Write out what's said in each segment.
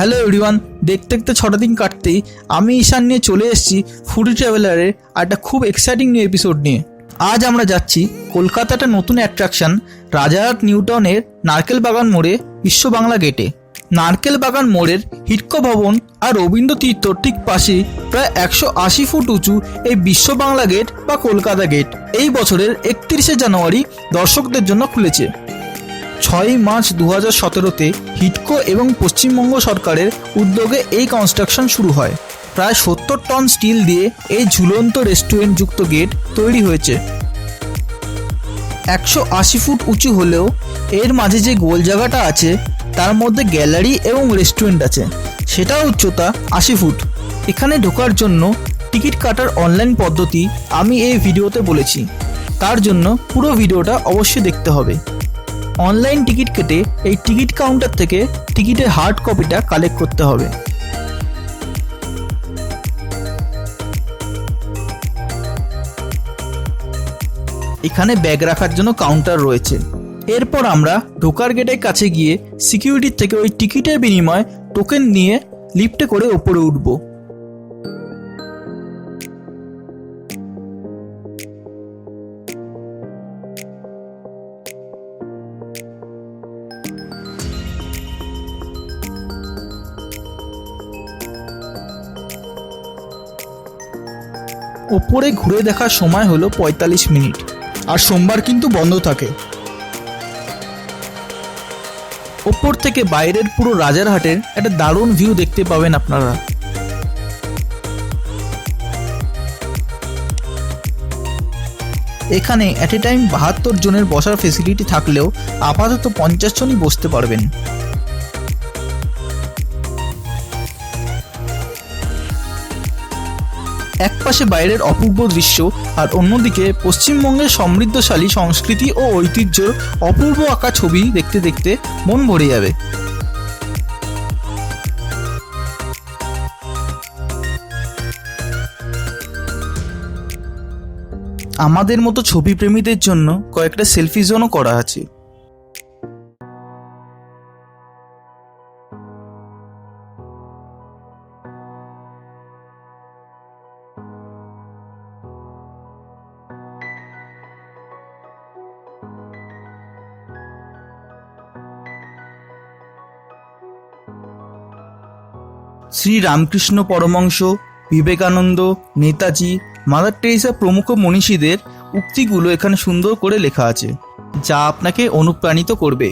Hello everyone দেখতে দেখতে ছটা দিন কাটতেই আমি ঈশান নিয়ে চলে এসেছি ফুডি ট্রাভেলারের একটা খুব এক্সাইটিং নিউ এপিসোড নিয়ে। আজ আমরা যাচ্ছি কলকাতা একটা নতুন অ্যাট্রাকশন রাজারহাট নিউটাউনের নারকেল বাগান মোড়ে বিশ্ব বাংলা গেটে নারকেল বাগান মোড়ের হিটকো ভবন আর রবীন্দ্র তীর্থ ঠিক পাশেই প্রায় একশো আশি ফুট উঁচু এই বিশ্ব বাংলা গেট বা কলকাতা গেট এই বছরের একত্রিশে জানুয়ারি দর্শকদের জন্য খুলেছে। ছয়ই মার্চ দু হাজার সতেরোতে হিটকো এবং পশ্চিমবঙ্গ সরকারের উদ্যোগে এই কনস্ট্রাকশন শুরু হয়। প্রায় সত্তর টন স্টিল দিয়ে এই ঝুলন্ত রেস্টুরেন্ট যুক্ত গেট তৈরি হয়েছে। একশো আশি ফুট উঁচু হলেও এর মাঝে যে গোল জায়গাটা আছে, তার মধ্যে গ্যালারি এবং রেস্টুরেন্ট আছে। সেটার উচ্চতা আশি ফুট। এখানে ঢোকার জন্য টিকিট কাটার অনলাইন পদ্ধতি আমি এই ভিডিওতে বলেছি। তার জন্য পুরো ভিডিওটা অবশ্যই দেখতে হবে। অনলাইন টিকিট কেটে এই টিকিট কাউন্টার থেকে টিকিটের হার্ড কপিটা কালেক্ট করতে হবে। এখানে ব্যাগ রাখার জন্য কাউন্টার রয়েছে। এরপর আমরা ঢোকার গেটের কাছে গিয়ে সিকিউরিটির থেকে ওই টিকিটের বিনিময়ে টোকেন নিয়ে লিফটে করে ওপরে উঠব। ওপরে ঘুরে দেখার সময় হলো পঁয়তাল্লিশ মিনিট। আর সোমবার কিন্তু বন্ধ থাকে। ওপর থেকে বাইরের পুরো রাজারহাটের একটা দারুণ ভিউ দেখতে পাবেন আপনারা। এখানে অ্যাট এ টাইম বাহাত্তর জনের বসার ফেসিলিটি থাকলেও আপাতত পঞ্চাশ জনই বসতে পারবেন। একপাশে বাইরের অপূর্ব দৃশ্য আর অন্যদিকে পশ্চিমবঙ্গের সমৃদ্ধশালী সংস্কৃতি ও ঐতিহ্যর অপূর্ব আঁকা ছবি দেখতে দেখতে মন ভরে যাবে। আমাদের মতো ছবি প্রেমীদের জন্য কয়েকটা সেলফি জোনও করা আছে। শ্রী রামকৃষ্ণ পরমংশ বিবেকানন্দ, নেতাজি, মাদার টেরিসা প্রমুখ মনীষীদের উক্তিগুলো এখানে সুন্দর করে লেখা আছে, যা আপনাকে অনুপ্রাণিত করবে।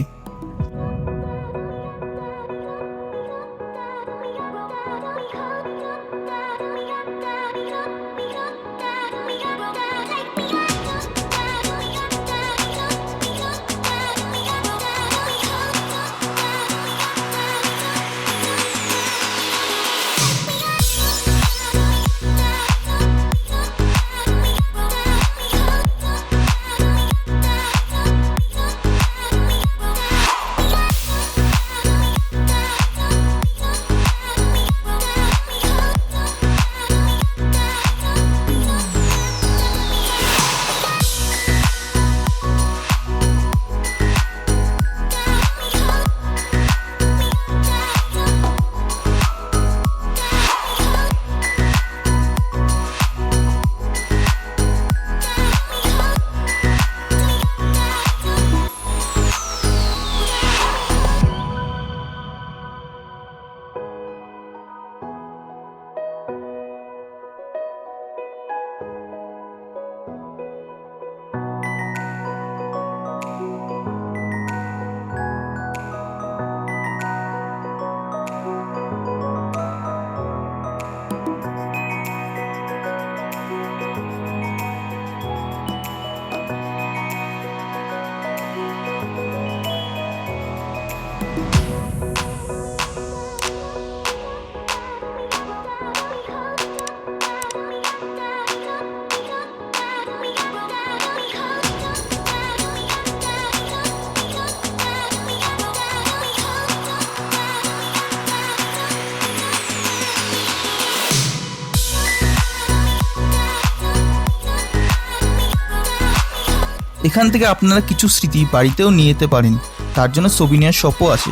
এখান থেকে আপনারা কিছু স্মৃতি বাড়িতেও নিয়ে যেতে পারেন। তার জন্য সোভিনিয়ার শপও আছে।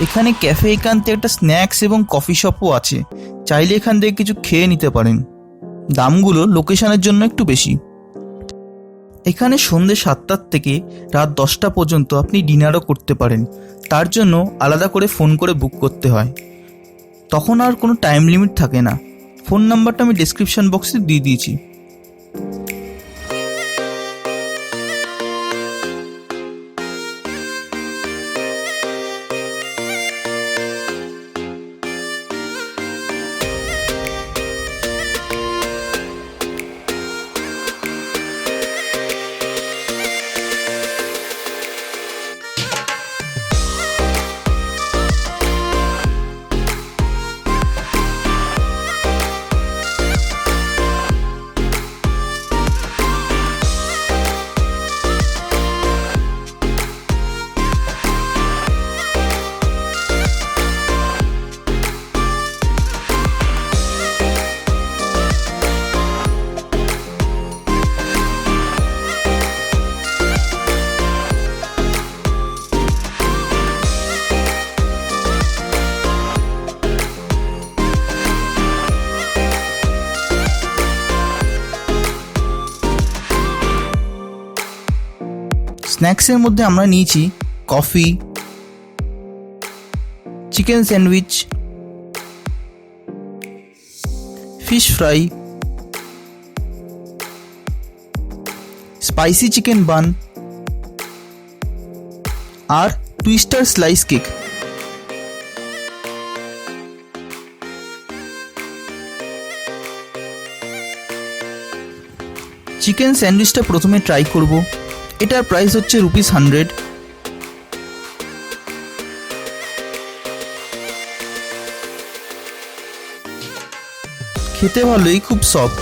এখানে ক্যাফে একান্তে একটা স্ন্যাক্স এবং কফি শপও আছে। চাইলে এখান থেকে কিছু খেয়ে নিতে পারেন। দামগুলো লোকেশনের জন্য একটু বেশি। এখানে সন্ধে সাতটার থেকে রাত দশটা পর্যন্ত আপনি ডিনারও করতে পারেন। তার জন্য আলাদা করে ফোন করে বুক করতে হয়। তখন আর কোনো টাইম লিমিট থাকে না। ফোন নাম্বারটা আমি ডিসক্রিপশন বক্সে দিয়ে দিয়েছি। স্ন্যাক্সের মধ্যে আমরা নিয়েছি coffee, chicken sandwich, fish fry, spicy chicken bun আর টুইস্টার স্লাইস কেক। চিকেন স্যান্ডউইচটা প্রথমে ট্রাই করব। এটার প্রাইস হচ্ছে রুপিস হান্ড্রেড খেতে ভালোই খুব সফট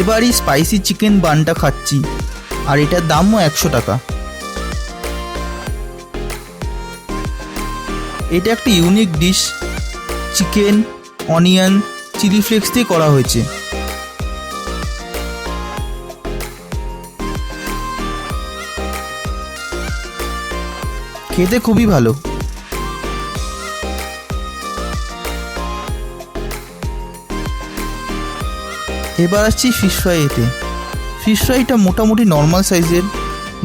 এবার এই স্পাইসি চিকেন বানটা খাচ্ছি, আর এটার দামও একশো টাকা। এটা একটা unique dish chicken onion chilli flakes দিয়ে করা হয়েছে। খেতে খুবই ভালো। এবার আসছি ফিশ ফ্রাই এতে। ফিশ ফ্রাইটা মোটামুটি নর্মাল সাইজের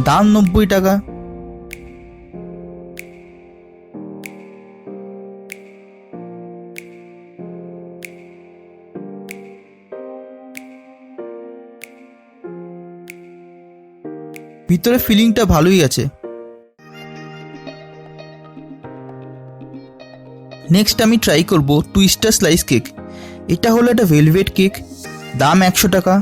দাম নব্বই টাকা। ভিতরে ফিলিংটা ভালোই আছে। নেক্সট আমি ট্রাই করব টুইস্টার স্লাইস কেক এটা হলো একটা ভেলভেট কেক দাম একশো টাকা।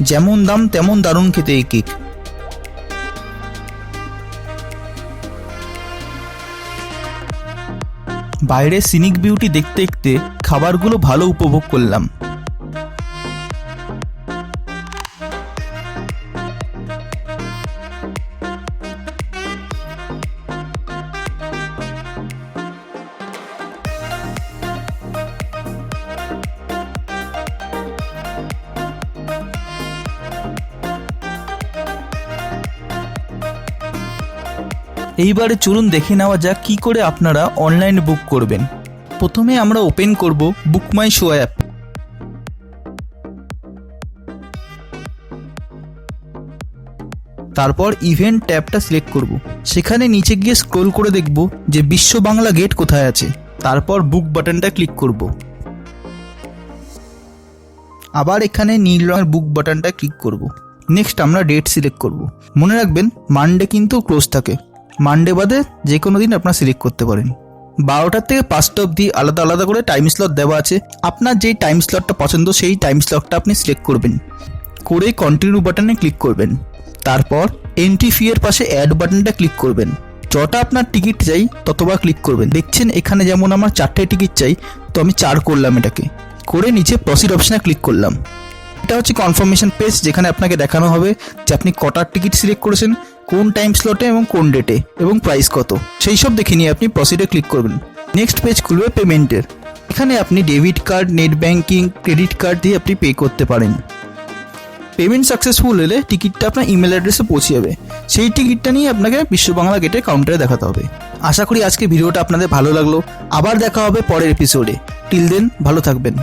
যেমন দাম তেমন দারুণ খেতে এই কেক বাইরে সিনিক বিউটি দেখতে দেখতে খাবারগুলো ভালো উপভোগ করলাম। এইবারে চলুন দেখে নেওয়া যাক কী করে আপনারা অনলাইন বুক করবেন। প্রথমে আমরা ওপেন করব বুক মাই শো অ্যাপ তারপর ইভেন্ট ট্যাবটা সিলেক্ট করব। সেখানে নিচে গিয়ে স্ক্রোল করে দেখব যে বিশ্ব বাংলা গেট কোথায় আছে। তারপর বুক বাটনটা ক্লিক করব। আবার এখানে নীল রঙের বুক বাটনটা ক্লিক করব। নেক্সট আমরা ডেট সিলেক্ট করব। মনে রাখবেন মানডে কিন্তু ক্লোজ থাকে। মানডে বাদে যে কোনো দিন আপনারা সিলেক্ট করতে পারেন। বারোটার থেকে পাঁচটা অবধি আলাদা আলাদা করে টাইম স্লট দেওয়া আছে। আপনার যেই টাইম স্লটটা পছন্দ, সেই টাইম স্লটটা আপনি সিলেক্ট করবেন। করে কন্টিনিউ বাটনে ক্লিক করবেন। তারপর এন্ট্রি ফি এর পাশে অ্যাড বাটনটা ক্লিক করবেন। যটা আপনার টিকিট চাই, ততবার ক্লিক করবেন। দেখছেন, এখানে যেমন আমার চারটে টিকিট চাই, তো আমি চার করলাম এটাকে। করে নিচে প্রসিড অপশনে ক্লিক করলাম। এটা হচ্ছে কনফার্মেশন পেজ যেখানে আপনাকে দেখানো হবে যে আপনি কটার টিকিট সিলেক্ট করেছেন। কোন টাইম স্লটে এবং কোন ডেটে এবং প্রাইস কত, সেই সব দেখে নিয়ে আপনি প্রসিডে ক্লিক করবেন। নেক্সট পেজ খুলবে পেমেন্টের এখানে আপনি debit card net banking credit card দিয়ে আপনি পে করতে পারেন। পেমেন্ট সাকসেসফুল হলে টিকিটটা আপনার ইমেল অ্যাড্রেসে পৌঁছে যাবে। সেই টিকিটটা নিয়ে আপনাকে বিশ্ব বাংলা গেটের কাউন্টারে দেখাতে হবে। আশা করি আজকে ভিডিওটা আপনাদের ভালো লাগল। আবার দেখা হবে পরের এপিসোডে টিল দেন ভালো থাকবেন।